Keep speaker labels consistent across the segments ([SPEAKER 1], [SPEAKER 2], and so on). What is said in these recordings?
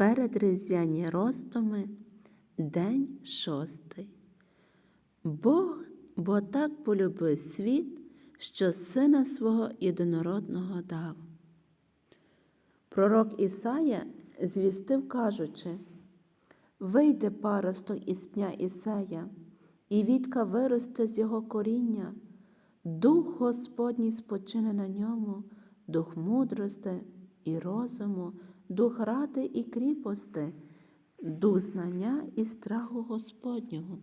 [SPEAKER 1] Передріздвяні роздуми, день шостий. Бог, бо так полюбив світ, що сина свого єдинородного дав. Пророк Ісая звістив, кажучи, вийде паросток із пня Ісея, і вітка виросте з його коріння, дух Господній спочине на ньому, дух мудрости і розуму, дух ради і кріпости, дух знання і страху Господнього.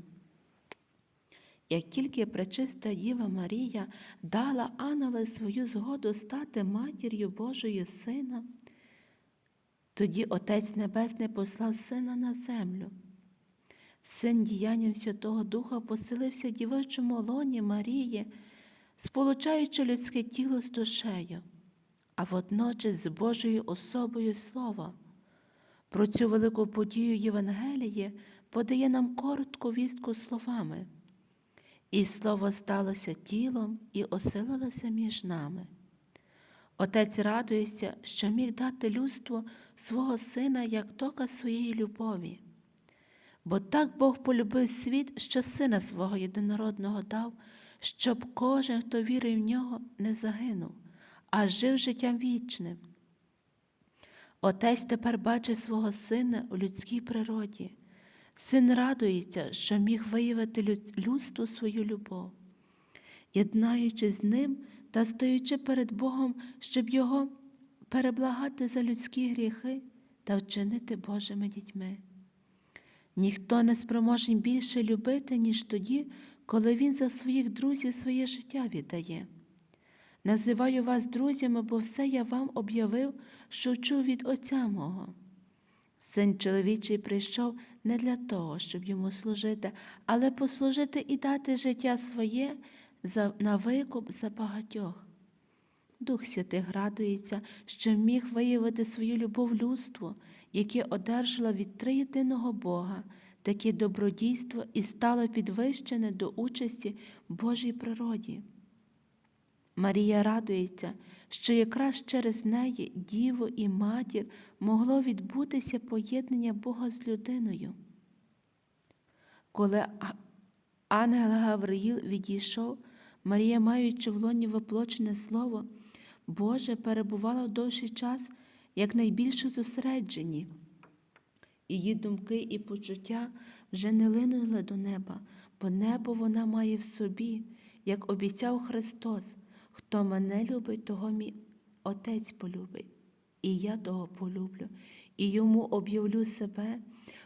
[SPEAKER 1] Як тільки пречиста Діва Марія дала ангелу свою згоду стати матір'ю Божої Сина, тоді Отець Небесний послав Сина на землю. Син діянням Святого Духа поселився дівочому лоні Марії, сполучаючи людське тіло з душею, а водночас з Божою особою Слова. Про цю велику подію Євангелії подає нам коротку вістку словами. І слово сталося тілом і оселилося між нами. Отець радується, що міг дати людству свого сина як доказ своєї любові. Бо так Бог полюбив світ, що сина свого єдинородного дав, щоб кожен, хто вірив в нього, не загинув, а жив життям вічним. Отець тепер бачить свого сина у людській природі. Син радується, що міг виявити людству свою любов, єднаючись з ним та стоючи перед Богом, щоб Його переблагати за людські гріхи та вчинити Божими дітьми. Ніхто не спроможний більше любити, ніж тоді, коли Він за своїх друзів своє життя віддає. Називаю вас друзями, бо все я вам об'явив, що чув від Отця мого. Син чоловічий прийшов не для того, щоб йому служити, але послужити і дати життя своє на викуп за багатьох. Дух Святий радується, що міг виявити свою любов людству, яке одержало від триєдиного Бога, таке добродійство і стало підвищене до участі Божій природі. Марія радується, що якраз через неї діво і матір могло відбутися поєднання Бога з людиною. Коли ангел Гавриїл відійшов, Марія, маючи в лоні воплочене слово, Боже перебувала в довший час як найбільше зосереджені. Її думки і почуття вже не линули до неба, бо небо вона має в собі, як обіцяв Христос. Хто мене любить, того мій Отець полюбить, і я того полюблю, і йому об'явлю себе.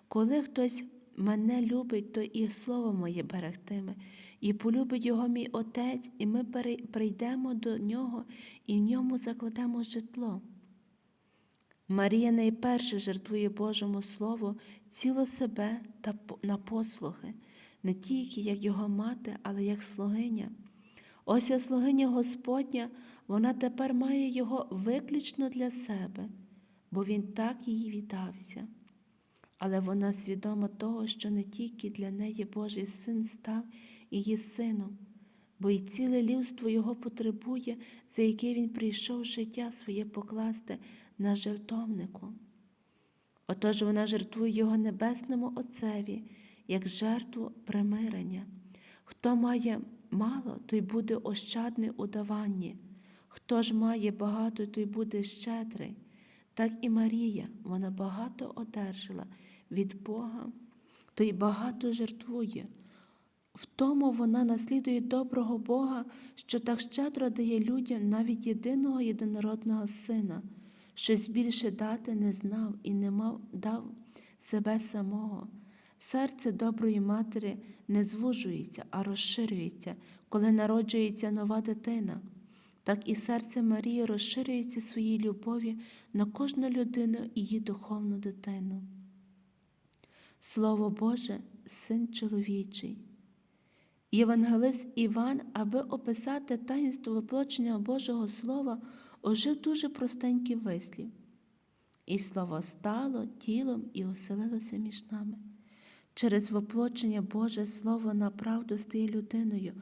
[SPEAKER 1] Коли хтось мене любить, то і слово моє берегтиме, і полюбить його мій Отець, і ми прийдемо до нього і в ньому закладемо житло. Марія найперше жертвує Божому Слову ціло себе та на послухи, не тільки як його мати, але як слугиня. Ось я слугиня Господня, вона тепер має його виключно для себе, бо він так їй віддався. Але вона свідома того, що не тільки для неї Божий син став її сином, бо й ціле людство його потребує, за яке він прийшов життя своє покласти на жертовнику. Отож вона жертвує його небесному Отцеві, як жертву примирення. Хто має мало, той буде ощадний у. Хто ж має багато, той буде щедрий. Так і Марія, вона багато одержала від Бога, то й багато жертвує. В тому вона наслідує доброго Бога, що так щедро дає людям навіть єдиного єдинородного сина, щось більше дати не знав і не мав дав себе самого. Серце доброї матері не звужується, а розширюється, коли народжується нова дитина. Так і серце Марії розширюється своїй любові на кожну людину і її духовну дитину. Слово Боже, син чоловічий. Євангелист Іван, аби описати таїнство воплочення Божого Слова, ожив дуже простенький вислів. І слово стало тілом і оселилося між нами. Через воплочення Боже Слово направду стає людиною,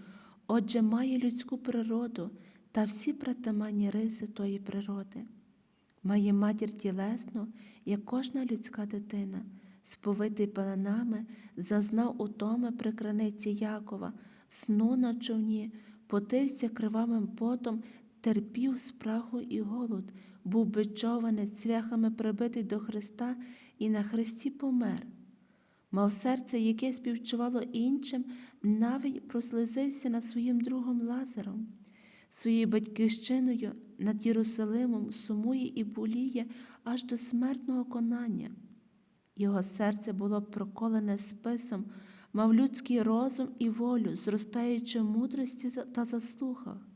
[SPEAKER 1] отже, має людську природу та всі притаманні риси тої природи. Має матір тілесну, як кожна людська дитина, сповитий пеленами, зазнав утоми при краниці Якова, сну на човні, потився кривавим потом, терпів спрагу і голод, був бичований, цвяхами прибитий до Христа і на Христі помер. Мав серце, яке співчувало іншим, навіть прослизився над своїм другом Лазаром. Своєю батьківщиною над Єрусалимом сумує і боліє аж до смертного конання. Його серце було проколене списом, мав людський розум і волю, зростаючи в мудрості та заслугах.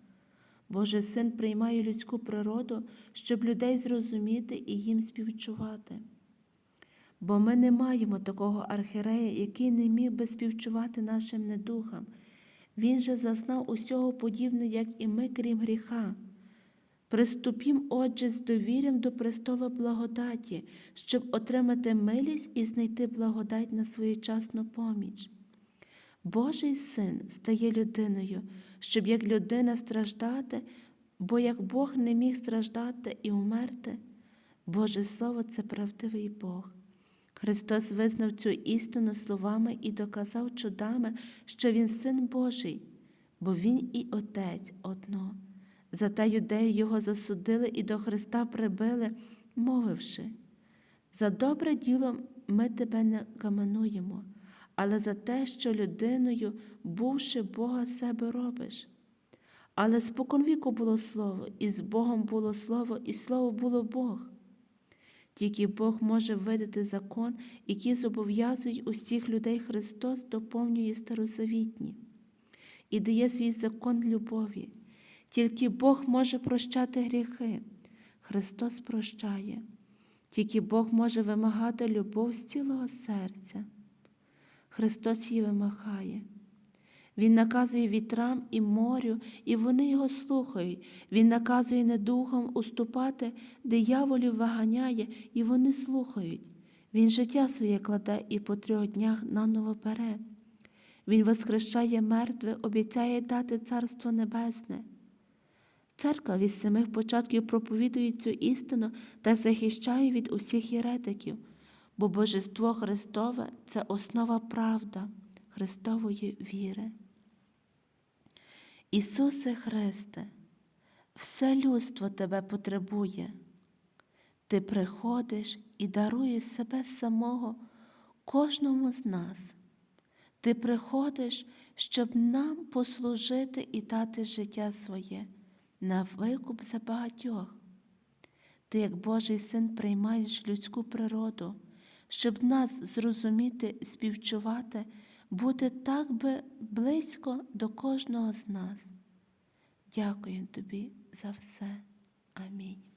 [SPEAKER 1] Божий син приймає людську природу, щоб людей зрозуміти і їм співчувати. Бо ми не маємо такого архірея, який не міг би співчувати нашим недухам. Він же зазнав усього подібне, як і ми, крім гріха. Приступім, отже, з довір'ям до престолу благодаті, щоб отримати милість і знайти благодать на своєчасну поміч. Божий син стає людиною, щоб як людина страждати, бо як Бог не міг страждати і умерти, Боже Слово це правдивий Бог. Христос визнав цю істину словами і доказав чудами, що Він син Божий, бо Він і Отець одно. Зате юдеї його засудили і до Христа прибили, мовивши, за добре діло ми тебе не каменуємо, але за те, що людиною, бувши Бога себе робиш. Але споконвіку було слово, і з Богом було слово, і слово було Бог. Тільки Бог може видати закон, який зобов'язує усіх людей Христос доповнює старозавітні і дає свій закон любові. Тільки Бог може прощати гріхи. Христос прощає. Тільки Бог може вимагати любов з цілого серця. Христос її вимагає. Він наказує вітрам і морю, і вони його слухають. Він наказує недухам уступати, дияволів виганяє, і вони слухають. Він життя своє кладе і по трьох днях наново бере. Він воскрешає мертве, обіцяє дати Царство Небесне. Церква від самих початків проповідує цю істину та захищає від усіх єретиків, бо Божество Христове це основа правда Христової віри. Ісусе Христе, все людство Тебе потребує. Ти приходиш і даруєш себе самого кожному з нас. Ти приходиш, щоб нам послужити і дати життя своє на викуп за багатьох. Ти, як Божий син, приймаєш людську природу, щоб нас зрозуміти, співчувати, бути так би близько до кожного з нас. Дякую тобі за все. Амінь.